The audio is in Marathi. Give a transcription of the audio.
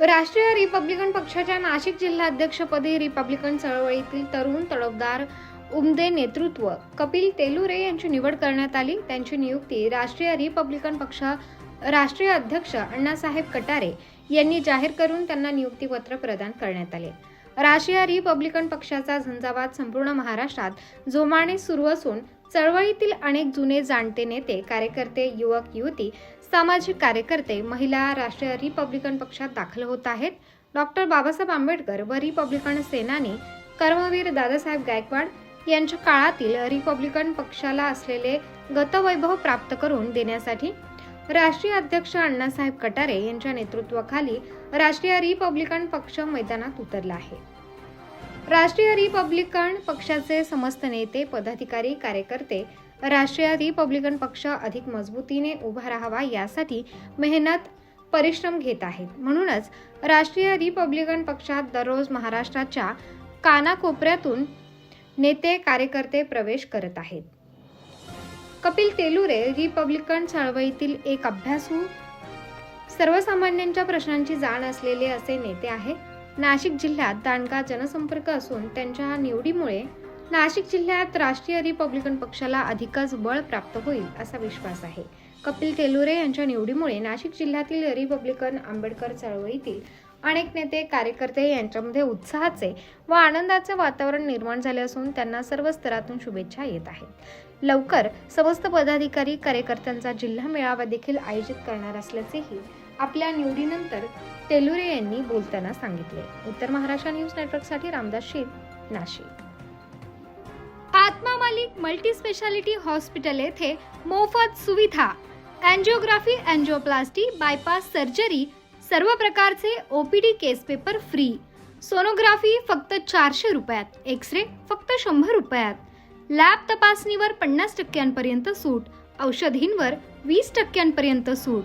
राष्ट्रीय रिपब्लिकन पक्षाच्या नाशिक जिल्हाध्यक्षपदी रिपब्लिकन चळवळीतील तरुण तडफदार उमदे नेतृत्व कपिल तेलुरे यांची निवड करण्यात आली. त्यांची नियुक्ती राष्ट्रीय रिपब्लिकन पक्ष राष्ट्रीय अध्यक्ष अण्णासाहेब कटारे यांनी जाहीर करून त्यांना नियुक्तीपत्र प्रदान करण्यात आले. राष्ट्रीय रिपब्लिकन पक्षाचा झंझावात संपूर्ण महाराष्ट्रात जोमाने सुरू असून चळवळीतील अनेक जुने जाणते नेते कार्यकर्ते युवक युवती सामाजिक कार्यकर्ते महिला राष्ट्रीय रिपब्लिकन पक्षात दाखल होत आहेत. डॉक्टर बाबासाहेब आंबेडकर व रिपब्लिकन सेनानी कर्मवीर दादासाहेब गायकवाड यांच्या काळातील रिपब्लिकन पक्षाला असलेले गतवैभव प्राप्त करून देण्यासाठी राष्ट्रीय अध्यक्ष अण्णासाहेब कटारे यांच्या नेतृत्वाखाली राष्ट्रीय रिपब्लिकन पक्ष मैदानात उतरला आहे. राष्ट्रीय रिपब्लिकन पक्षाचे समस्त नेते पदाधिकारी कार्यकर्ते राष्ट्रीय रिपब्लिकन पक्ष अधिक मजबूतीने उभा राहावा यासाठी मेहनत परिश्रम घेत आहेत. म्हणूनच राष्ट्रीय रिपब्लिकन पक्षात दररोज महाराष्ट्राच्या कानाकोपऱ्यातून नेते कार्यकर्ते प्रवेश करत आहेत. कपिल तेलुरे रिपब्लिकन चळवळीतील एक अभ्यासू सर्वसामान्यांच्या प्रश्नांची जाण असलेले असे नेते आहेत. नाशिक जिल्ह्यात दांडगा जनसंपर्क असून त्यांच्या निवडीमुळे नाशिक जिल्ह्यात राष्ट्रीय रिपब्लिकन पक्षाला अधिकच बळ प्राप्त होईल असा विश्वास आहे. कपिल तेलुरे यांच्या निवडीमुळे नाशिक जिल्ह्यातील रिपब्लिकन आंबेडकर चळवळीतील अनेक नेते कार्यकर्ते यांच्यामध्ये उत्साहाचे व आनंदाचे वातावरण निर्माण झाले असून त्यांना सर्व स्तरातून शुभेच्छा येत आहेत. लवकर समस्त पदाधिकारी कार्यकर्त्यांचा जिल्हा मेळावा देखील आयोजित करणार असल्याचेही आपल्या निवडीनंतर तेलुरे यांनी बोलताना सांगितले. उत्तर महाराष्ट्र न्यूज नेटवर्कसाठी रामदास शीत Nashik. Atma Malik multi speciality hospital येथे मोफत सुविधा अँजिओग्राफी अँजिओप्लास्टी बायपास सर्जरी सर्व प्रकारचे OPD case paper free sonography फक्त चारशे रुपयात एक्स रे फक्त शंभर रुपयात. लॅब तपासणीवर पन्नास टक्क्यांपर्यंत सूट औषधींवर वीस टक्क्यांपर्यंत सूट.